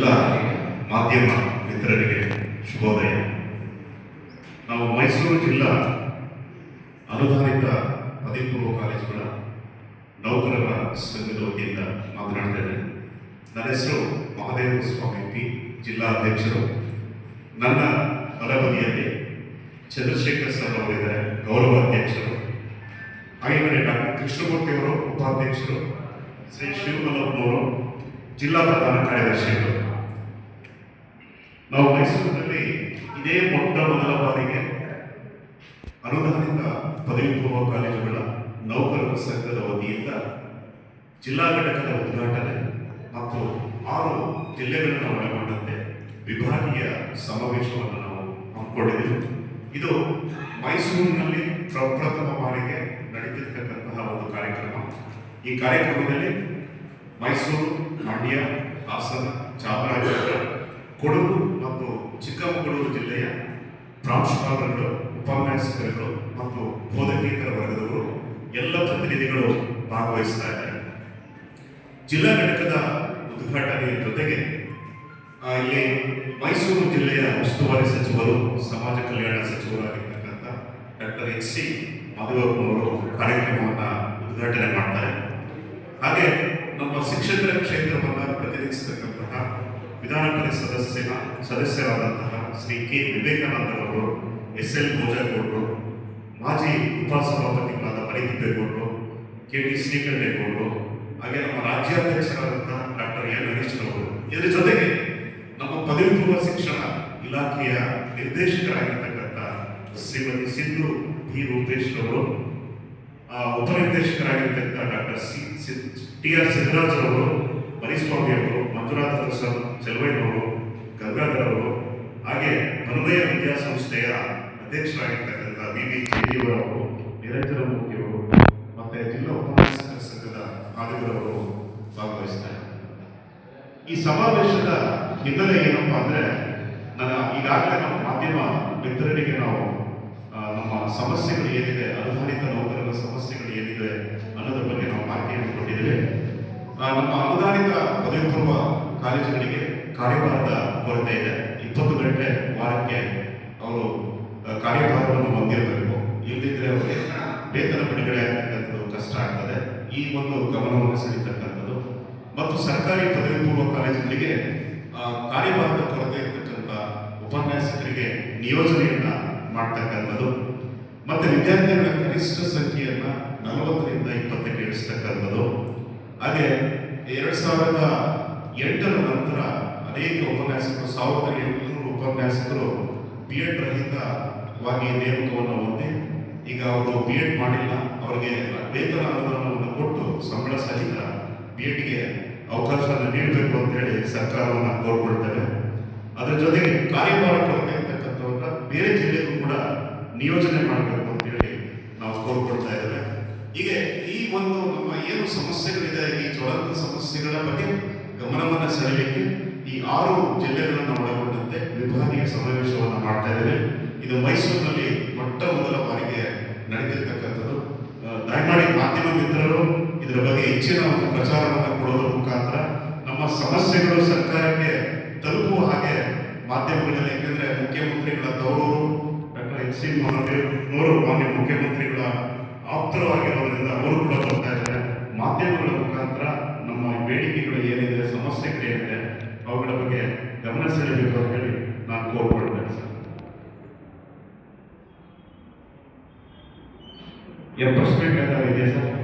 ಎಲ್ಲ ಮಾಧ್ಯಮ ಮಿತ್ರರಿಗೆ ಶುಭೋದಯ. ನಾವು ಮೈಸೂರು ಜಿಲ್ಲಾ ಅನುದಾನಿತ ಪದವಿ ಪೂರ್ವ ಕಾಲೇಜುಗಳ ನೌಕರರ ಸಂಘದ ವತಿಯಿಂದ ಮಾತನಾಡ್ತೇನೆ ನನ್ನ ಹೆಸರು ಮಹಾದೇವ ಸ್ವಾಮಿ ಪಿ. ಜಿಲ್ಲಾ ಅಧ್ಯಕ್ಷರು. ನನ್ನ ಬಲಬದಿಯಲ್ಲಿ ಚಂದ್ರಶೇಖರ್ ಸರ್ ಅವರಿದ್ದಾರೆ ಗೌರವ ಅಧ್ಯಕ್ಷರು. ಹಾಗೆ ಡಾಕ್ಟರ್ ಕೃಷ್ಣಮೂರ್ತಿ ಅವರು, ಉಪಾಧ್ಯಕ್ಷರು. ಶ್ರೀ ಶಿವಮಲ್ಲಪ್ಪನವರು, ಜಿಲ್ಲಾ ಪ್ರಧಾನ ಕಾರ್ಯದರ್ಶಿಗಳು. ನಾವು ಮೈಸೂರಿನಲ್ಲಿ ಇದೇ ಮೊಟ್ಟ ಮೊದಲ ಬಾರಿಗೆ ಅನುದಾನಿತ ಪದವಿ ಪೂರ್ವ ಕಾಲೇಜುಗಳ ನೌಕರರ ಸಂಘದ ವತಿಯಿಂದ ಜಿಲ್ಲಾ ಘಟಕದ ಉದ್ಘಾಟನೆ ಮತ್ತು ಆರು ಜಿಲ್ಲೆಗಳನ್ನು ಒಳಗೊಂಡಂತೆ ವಿಭಾಗೀಯ ಸಮಾವೇಶವನ್ನು ನಾವು ಹಮ್ಮಿಕೊಂಡಿದ್ದೆವು. ಇದು ಮೈಸೂರಿನಲ್ಲಿ ಪ್ರಪ್ರಥಮ ಬಾರಿಗೆ ನಡೀತಿರ್ತಕ್ಕಂತಹ ಒಂದು ಕಾರ್ಯಕ್ರಮ. ಈ ಕಾರ್ಯಕ್ರಮದಲ್ಲಿ ಮೈಸೂರು ಮಂಡ್ಯ ಹಾಸನ ಚಾಮರಾಜನಗರ ಕೊಡಗು ಚಿಕ್ಕಮಗಳೂರು ಜಿಲ್ಲೆಯ ಪ್ರಾಂಶುಪಾಲರುಗಳು, ಉಪನ್ಯಾಸಕರುಗಳು ಮತ್ತು ಬೋಧಕೇತರ ವರ್ಗದವರು ಎಲ್ಲ ಪ್ರತಿನಿಧಿಗಳು ಭಾಗವಹಿಸ್ತಾ ಇದ್ದಾರೆ. ಜಿಲ್ಲಾ ಘಟಕದ ಉದ್ಘಾಟನೆಯ ಜೊತೆಗೆ ಇಲ್ಲಿ ಮೈಸೂರು ಜಿಲ್ಲೆಯ ಉಸ್ತುವಾರಿ ಸಚಿವರು, ಸಮಾಜ ಕಲ್ಯಾಣ ಸಚಿವರಾಗಿರ್ತಕ್ಕಂಥ ಡಾಕ್ಟರ್ ಎಚ್ ಸಿ ಮಾಧವಪ್ಪನವರು ಕಾರ್ಯಕ್ರಮವನ್ನು ಉದ್ಘಾಟನೆ ಮಾಡ್ತಾರೆ. ಹಾಗೆ ನಮ್ಮ ಶಿಕ್ಷಕರ ಕ್ಷೇತ್ರವನ್ನು ಪ್ರತಿನಿಧಿಸತಕ್ಕಂತಹ ವಿಧಾನ ಪರಿಷತ್ ಸದಸ್ಯನ ಸದಸ್ಯರಾದಂತಹ ಶ್ರೀ ಕೆ. ವಿವೇಕಾನಂದರವರು ಎಸ್ ಎಲ್ ಭೋಜಗೌಡರು ಮಾಜಿ ಉಪಸಭಾಪತಿಗಳಾದ ಪರಿತಿಪ್ಪೇಗೌಡರು ಕೆ. ಟಿ. ಶ್ರೀಕಂಠೇಗೌಡರು ಹಾಗೆ ನಮ್ಮ ರಾಜ್ಯಾಧ್ಯಕ್ಷರಾದಂತಹ ಡಾಕ್ಟರ್ ಎನ್. ಹರೀಶ್ ಅವರು ಇದರ ಜೊತೆಗೆ ನಮ್ಮ ಪದವಿ ಪೂರ್ವ ಶಿಕ್ಷಣ ಇಲಾಖೆಯ ನಿರ್ದೇಶಕರಾಗಿರ್ತಕ್ಕಂಥ ಶ್ರೀಮತಿ ಸಿಂಧು ಬಿ ರೂಪೇಶ್ ಅವರು ಆ, ಉಪನಿರ್ದೇಶಕರಾಗಿರ್ತಕ್ಕಂಥ doctor C. T. R. Siddaraj ಅವರು ಮರಿಸ್ವಾಮಿ ಮಂಜುನಾಥ ಸರ್ ಚೆಲುವಯ್ಯನವರು ಗಂಗಾಧರ್ ಹಾಗೆ ಮನುಮಯ ವಿದ್ಯಾಸಂಸ್ಥೆಯ ಅಧ್ಯಕ್ಷರಾಗಿರ್ತಕ್ಕಂಥ ಬಿ ಬಿ ಜಯದೇವರವರು, ನಿರಂಜನ ಮೂರ್ತಿಯವರು, ಮತ್ತೆ ಜಿಲ್ಲಾ ಉಪನ್ಯಾಸಕರ ಸಂಘದ ಆದಿಗಳವರು ಭಾಗವಹಿಸ್ತಾರೆ. ಈ ಸಮಾವೇಶದ ಹಿನ್ನೆಲೆ ಏನಪ್ಪಾ ಅಂದ್ರೆ, ನನ್ನ ಈಗಾಗಲೇ ನಮ್ಮ ಮಾಧ್ಯಮ ಮಿತ್ರರಿಗೆ ನಾವು ನಮ್ಮ ಸಮಸ್ಯೆಗಳು ಏನಿದೆ ಅನುದಾನಿತ ನೌಕರರ ಸಮಸ್ಯೆಗಳು ಏನಿದೆ ಅನ್ನೋದ್ರ ಬಗ್ಗೆ ನಾವು ಮಾಹಿತಿಯನ್ನು ಕೊಟ್ಟಿದ್ದೇವೆ. ನಮ್ಮ ಅನುದಾನಿತ ಪದವಿ ಪೂರ್ವ ಕಾಲೇಜುಗಳಿಗೆ ಕಾರ್ಯಭಾರದ ಕೊರತೆ ಇದೆ. ಇಪ್ಪತ್ತು ಗಂಟೆ ವಾರಕ್ಕೆ ಅವರು ಕಾರ್ಯಭಾರವನ್ನು ಹೊಂದಿರಬೇಕು. ಇಲ್ಲದಿದ್ರೆ ಅವರಿಗೆ ವೇತನ ಬಿಡುಗಡೆ ಆಗ್ತಕ್ಕಂಥದ್ದು ಕಷ್ಟ ಆಗ್ತದೆ. ಈ ಒಂದು ಗಮನವನ್ನು ಸೆಳೀತಕ್ಕಂಥದ್ದು ಮತ್ತು ಸರ್ಕಾರಿ ಪದವಿ ಪೂರ್ವ ಕಾಲೇಜುಗಳಿಗೆ ಕಾರ್ಯಭಾರದ ಕೊರತೆ ಇರತಕ್ಕಂಥ ಉಪನ್ಯಾಸಕರಿಗೆ ನಿಯೋಜನೆಯನ್ನು ಮಾಡ್ತಕ್ಕಂಥದ್ದು. ಮತ್ತೆ ವಿದ್ಯಾರ್ಥಿಗಳ ಕನಿಷ್ಠ ಸಂಖ್ಯೆಯನ್ನು ನಲವತ್ತರಿಂದ ಇಪ್ಪತ್ತಕ್ಕೆ ಇಳಿಸ್ತಕ್ಕಂಥದ್ದು. ಹಾಗೆ ಎರಡ್ ಸಾವಿರದ ಎಂಟರ ನಂತರ ಅನೇಕ ಉಪನ್ಯಾಸಕರು, ಸಾವಿರದ ಎಂಟುನೂರು ಉಪನ್ಯಾಸಕರು ಬಿ ಎಡ್ ರಹಿತವಾಗಿ ನೇಮಕವನ್ನು ಹೊಂದಿ, ಈಗ ಅವರು ಬಿ ಎಡ್ ಮಾಡಿಲ್ಲ, ಅವರಿಗೆ ವೇತನ ಅನುದಾನವನ್ನು ಕೊಟ್ಟು ಸಂಬಳ ಸಹಿತ ಬಿ ಎಡ್ಗೆ ಅವಕಾಶವನ್ನು ನೀಡಬೇಕು ಅಂತೇಳಿ ಸರ್ಕಾರವನ್ನು ಕೋರ್ಕೊಳ್ತೇವೆ. ಅದರ ಜೊತೆಗೆ ಕಾರ್ಯಭಾರ ಕೊರತೆ ಬೇರೆ ಜಿಲ್ಲೆಗೂ ಕೂಡ ನಿಯೋಜನೆ ಮಾಡಬೇಕು ಅಂತೇಳಿ ನಾವು ಕೋರ್ಕೊಳ್ತಾ ಇದ್ದೇವೆ. ಹೀಗೆ ಈ ಒಂದು ನಮ್ಮ ಏನು ಸಮಸ್ಯೆಗಳಿದೆ, ಈ ಜ್ವಲಂತ ಸಮಸ್ಯೆಗಳ ಬಗ್ಗೆ ಗಮನವನ್ನು ಸೆಳೆಯಲಿಕ್ಕೆ ಈ ಆರು ಜಿಲ್ಲೆಗಳನ್ನು ಒಳಗೊಂಡಂತೆ ವಿಭಾಗೀಯ ಸಮಾವೇಶವನ್ನು ಮಾಡ್ತಾ ಇದ್ದೇವೆ. ಇದು ಮೈಸೂರಿನಲ್ಲಿ ಮೊಟ್ಟ ಮೊದಲ ಬಾರಿಗೆ ನಡೆದಿರ್ತಕ್ಕಂಥದ್ದು ದಯಮಾಡಿ ಮಾಧ್ಯಮ ಮಿತ್ರರು ಇದರ ಬಗ್ಗೆ ಹೆಚ್ಚಿನ ಒಂದು ಪ್ರಚಾರವನ್ನು ಕೊಡೋದ್ರ ಮುಖಾಂತರ ನಮ್ಮ ಸಮಸ್ಯೆಗಳು ಸರ್ಕಾರಕ್ಕೆ ತಲುಪುವ ಹಾಗೆ ಮಾಧ್ಯಮಗಳಲ್ಲಿ, ಯಾಕೆಂದ್ರೆ ಮುಖ್ಯಮಂತ್ರಿಗಳ ತವರೂರು ಡಾಕ್ಟರ್ ಎಚ್ ಸಿ ಮಹಾದೇವ್ನವರು ಮಾನ್ಯ ಮುಖ್ಯಮಂತ್ರಿಗಳ ಆಪ್ತರು ಆಗಿರೋದ್ರಿಂದ ಅವರು ಕೂಡ ಬರ್ತಾ ಇದ್ದಾರೆ. ಮಾಧ್ಯಮಗಳ ಮುಖಾಂತರ ನಮ್ಮ message of the prophetic, not corporate message. यह प्रश्न कहता